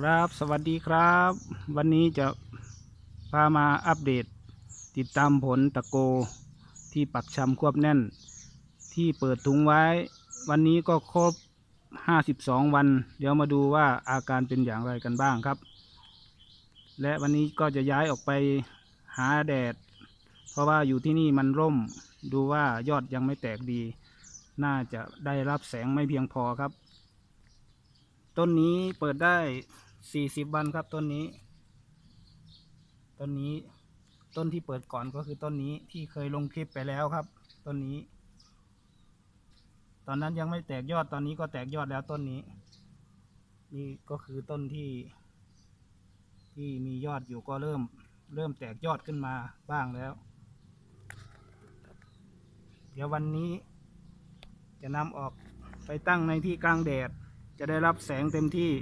ครับ สวัสดีครับ วันนี้จะพามาอัปเดต ติดตามผลตะโกที่ปักชำควบแน่น ที่เปิดถุงไว้ วันนี้ก็ครบ 52 วัน เดี๋ยวมาดูว่าอาการเป็นอย่างไรกันบ้างครับ และวันนี้ก็จะย้ายออกไปหาแดด เพราะว่าอยู่ที่นี่มันร่ม ดูว่ายอดยังไม่แตกดี น่าจะได้รับแสงไม่เพียงพอครับต้นนี้เปิดได้ 40วันครับต้นนี้ ต้นนี้ต้นที่เปิดก่อนก็คือต้นนี้ที่เคยลงคลิปไปแล้วครับ ต้นนี้ ตอนนั้นยังไม่แตกยอดตอนนี้ก็แตกยอดแล้วต้นนี้ นี่ก็คือต้นที่ ที่มียอดอยู่ก็เริ่ม เริ่มแตกยอดขึ้นมาบ้างแล้ว เดี๋ยววันนี้ จะนำออกไปตั้งในที่กลางแดด จะได้รับแสงเต็มที่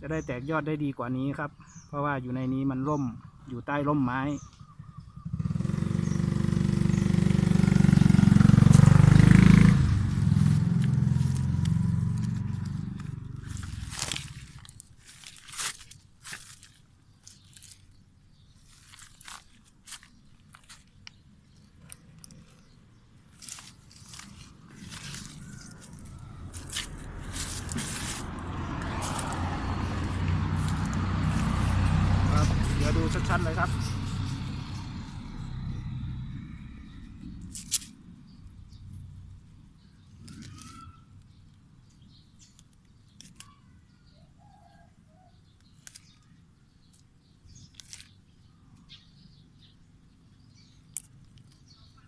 จะได้แตกยอดได้ดีกว่านี้ครับ เพราะว่าอยู่ในนี้มันร่มอยู่ใต้ร่มไม้ ครับ เดูชัดๆเลยครับ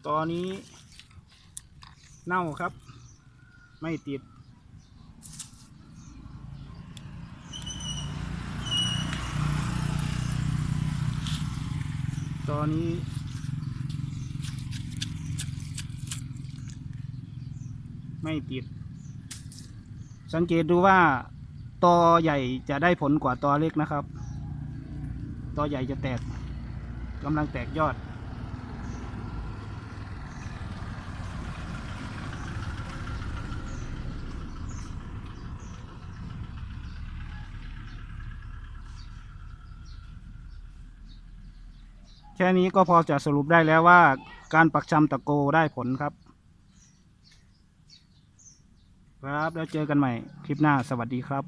ตอนนี้เน่าครับ ไม่ติด ตอนนี้ ไม่ติด สังเกตดูว่าตอใหญ่จะได้ผลกว่าตอเล็กนะครับ ตอใหญ่จะแตกกำลังแตกยอด ค่นี้ก็พอจะสรุปได้แล้วว่า การปักชำตะโกได้ผลครับ ครับแล้วเจอกันใหม่คลิปหน้าสวัสดีครับ